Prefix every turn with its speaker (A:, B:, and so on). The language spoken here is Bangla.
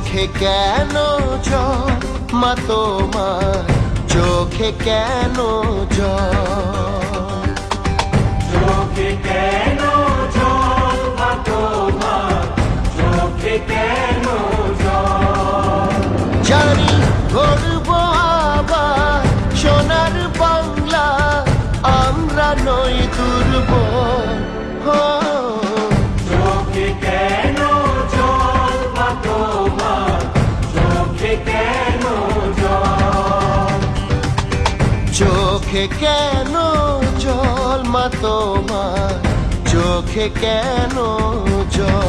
A: চোখে কেন জল? মা তোমার চোখে কেন জল?
B: চোখে কেন জল? মা তোমার চোখে কেন জল?
A: জানি গর্ব আবার সোনার বাংলা আমরা নই দুর্বল। চোখে কেন জল মা তোমার? চোখে কেন জল